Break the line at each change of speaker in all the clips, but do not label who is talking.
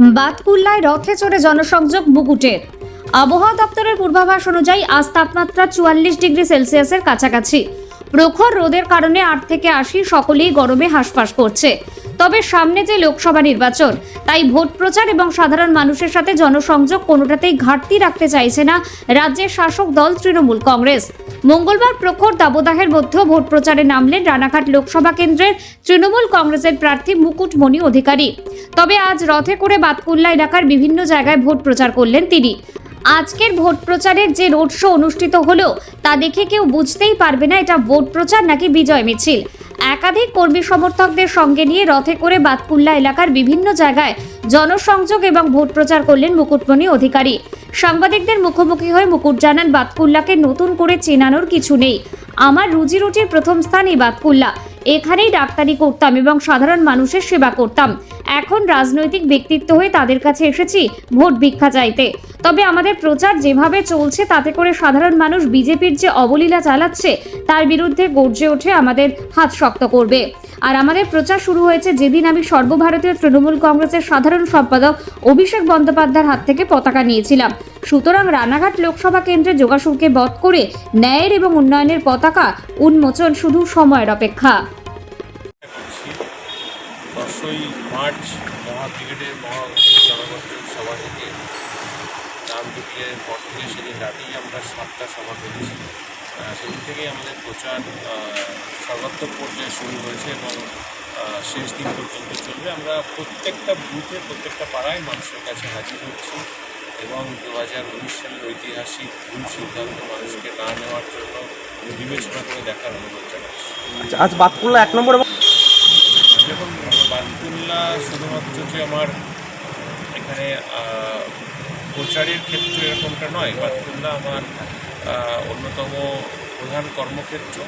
বাতকুল্লায় রথে চড়ে জনসংযোগ বুকুটের আবহাওয়া দপ্তরের পূর্বাভাস অনুযায়ী আজ তাপমাত্রা চুয়াল্লিশ ডিগ্রি সেলসিয়াসের কাছাকাছি। প্রখর রোদের কারণে আট থেকে আশি সকলেই গরমে হাঁসফাঁস করছে। তবে সামনে যে লোকসভা নির্বাচন, তাই ভোট প্রচার এবং সাধারণ মানুষের সাথে জনসংযোগ কোনোটাতেই ঘাটতি রাখতে চাইছে না রাজ্যের শাসক দল তৃণমূল কংগ্রেস। মঙ্গলবার প্রখর দাবদাহের মধ্যেও ভোট প্রচারে নামলেন রানাঘাট লোকসভা কেন্দ্রের তৃণমূল কংগ্রেসের প্রার্থী মুকুটমণি অধিকারী। তবে আজ রথে করে বাতকুল্লা এলাকার বিভিন্ন জায়গায় ভোট প্রচার করলেন তিনি। আজকের ভোট প্রচারের যে রোড শো অনুষ্ঠিত হলো, তা দেখে কেউ বুঝতেই পারবে না এটা ভোট প্রচার নাকি বিজয় মিছিল। একাধিক কর্মী সমর্থকদের সঙ্গে নিয়ে রথে করে বাতকুল্লা এলাকার বিভিন্ন জায়গায় জনসংযোগ এবং ভোট প্রচার করলেন মুকুটমণি অধিকারী। সাংবাদিকদের মুখোমুখি হয়ে মুকুট জানান, বাতকুল্লাকে নতুন করে চেনানোর কিছু নেই। আমার রুজি রুটির প্রথম স্থান এই এখানেই ডাক্তারি করতাম এবং সাধারণ মানুষের সেবা করতাম। এখন রাজনৈতিক ব্যক্তিত্ব হয়ে তাদের কাছে এসেছি ভোট ভিক্ষা চাইতে। তবে আমাদের প্রচার যেভাবে চলছে, তাতে করে সাধারণ মানুষ বিজেপির যে অবলীলা চালাচ্ছে, তার বিরুদ্ধে গর্জে ওঠে আমাদের হাত শক্ত করবে। আর আমাদের প্রচার শুরু হয়েছে যেদিন আমি সর্বভারতীয় তৃণমূল কংগ্রেসের সাধারণ সম্পাদক অভিষেক বন্দ্যোপাধ্যায়ের হাত থেকে পতাকা নিয়েছিলাম। সুতরাং রানাঘাট লোকসভা কেন্দ্রে যোগাসুরকে বধ করে ন্যায়ের এবং উন্নয়নের পতাকা উন্মোচন শুধু সময়ের অপেক্ষা।
দশই মার্চ মহা ব্রিগেডের মহা জনগণের সভা থেকে নাম ডিক্লেয়ারের পর থেকে সেদিন রাতেই আমরা সাতটা সভা করেছি। সেদিন থেকেই আমাদের প্রচার সর্বাত্মক পর্যায়ে শুরু হয়েছে এবং শেষ দিন পর্যন্ত চলবে। আমরা প্রত্যেকটা বুথে প্রত্যেকটা পাড়ায় মানুষের কাছে হাজির হচ্ছি এবং দু হাজার উনিশ সালের ঐতিহাসিক ভুল সিদ্ধান্ত মানুষকে না নেওয়ার জন্য বিবেচনা করে দেখার অনুরোধ জানাচ্ছি।
আচ্ছা আজ বাতকুল্লা এক নম্বর এবং
দেখুন শুধুমাত্র যে আমার এখানে প্রচারের ক্ষেত্রে এরকমটা নয় বাতকুল্লা আমার অন্যতম প্রধান কর্মক্ষেত্র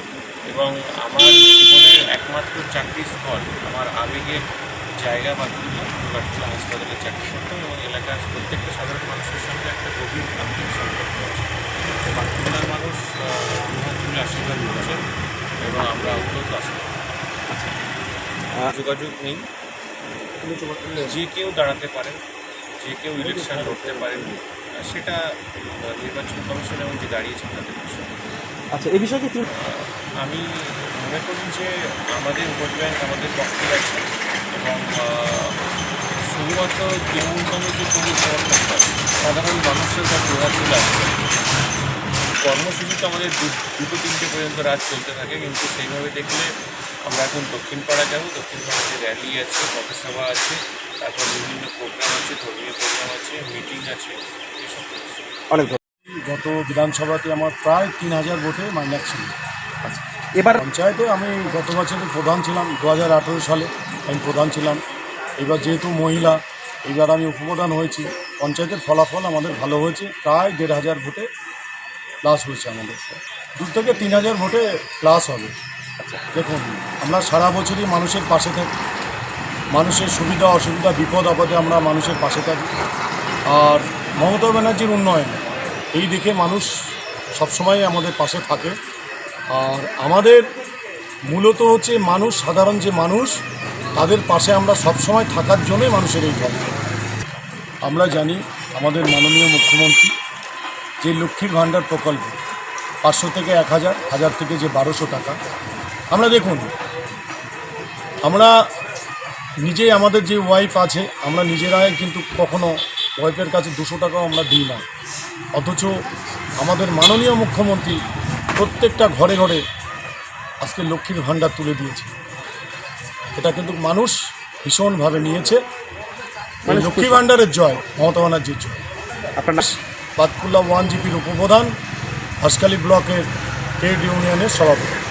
এবং আমার জীবনের একমাত্র চাকরি স্থল আমার আবেগের জায়গা বাতকুল্লা বাতকুল্লা হাসপাতালে চাকরি করতাম এবং এলাকার প্রত্যেকটা সাধারণ মানুষের সঙ্গে একটা গভীর আন্তরিক সম্পর্ক আছে। বাতকুল্লার মানুষ আহ, দুহাত তুলে আশীর্বাদ করছেন এবং আমরা অত্যন্ত আশীর্বাদ যোগাযোগ নেই। যে কেউ দাঁড়াতে পারেন যে কেউ ইলেকশন লড়তে পারেন সেটা নির্বাচন কমিশন এবং যে দাঁড়িয়েছেন তাদের
আচ্ছা এই বিষয়ে
আমি মনে করি যে আমাদের ভোট ব্যাংক আমাদের পক্ষে আছে এবং শুধুমাত্র তৃণমূল কংগ্রেসের কোনো সমর্থন নয় সাধারণ মানুষের তার প্রভাব চলে আসবে কর্মসূচি তো আমাদের দুটো তিনটে পর্যন্ত রাত চলতে থাকে কিন্তু সেইভাবে দেখলে আমরা এখন দক্ষিণ পাড়া যাব। দক্ষিণ পাড়াতে র্যালি আছে পথসভা আছে তারপর বিভিন্ন প্রোগ্রাম আছে ধর্মীয় প্রোগ্রাম আছে মিটিং আছে এসব
অনেক
গত বিধানসভাতে আমার প্রায় তিন হাজার ভোটে মাইনাস ছিল।
এবার
পঞ্চায়েতে আমি গত বছরে প্রধান ছিলাম দু হাজার আঠেরো সালে আমি প্রধান ছিলাম। এবার যেহেতু মহিলা এবার আমি উপপ্রধান হয়েছি। পঞ্চায়েতের ফলাফল আমাদের ভালো হয়েছে প্রায় দেড় হাজার ভোটে প্লাস হয়েছে আমাদের। দু থেকে তিন হাজার ভোটে প্লাস হবে। দেখুন, আমরা সারা বছরই মানুষের পাশে থাকি। মানুষের সুবিধা, অসুবিধা, বিপদ, আপদে আমরা মানুষের পাশে থাকি। আর মমতা ব্যানার্জির উন্নয়ন, এই দেখে মানুষ সবসময় আমাদের পাশে থাকে। আর আমাদের মূলত হচ্ছে মানুষ, সাধারণ যে মানুষ, তাদের পাশে আমরা সবসময় থাকার জন্যই মানুষের এই দল আমরা জানি, আমাদের মাননীয় মুখ্যমন্ত্রী যে লক্ষ্মীর ভাণ্ডার প্রকল্প, পাঁচশো থেকে এক হাজার হাজার থেকে যে বারোশো টাকা আমরা দেখুন আমরা নিজেই আমাদের যে ওয়াইফ আছে আমরা নিজেরাই কিন্তু কখনো ওয়াইফের কাছে দুশো টাকাও আমরা দিই না। অথচ আমাদের মাননীয় মুখ্যমন্ত্রী প্রত্যেকটা ঘরে ঘরে আজকে লক্ষ্মীর ভাণ্ডার তুলে দিয়েছে। এটা কিন্তু মানুষ ভীষণভাবে নিয়েছে। লক্ষ্মী ভাণ্ডারের জয় মমতা ব্যানার্জির জয়।
আপনার নাম?
বাতকুল্লা ওয়ান জিপির উপপ্রধান হাসকালি ব্লকের ট্রেড ইউনিয়নের সভাপতি।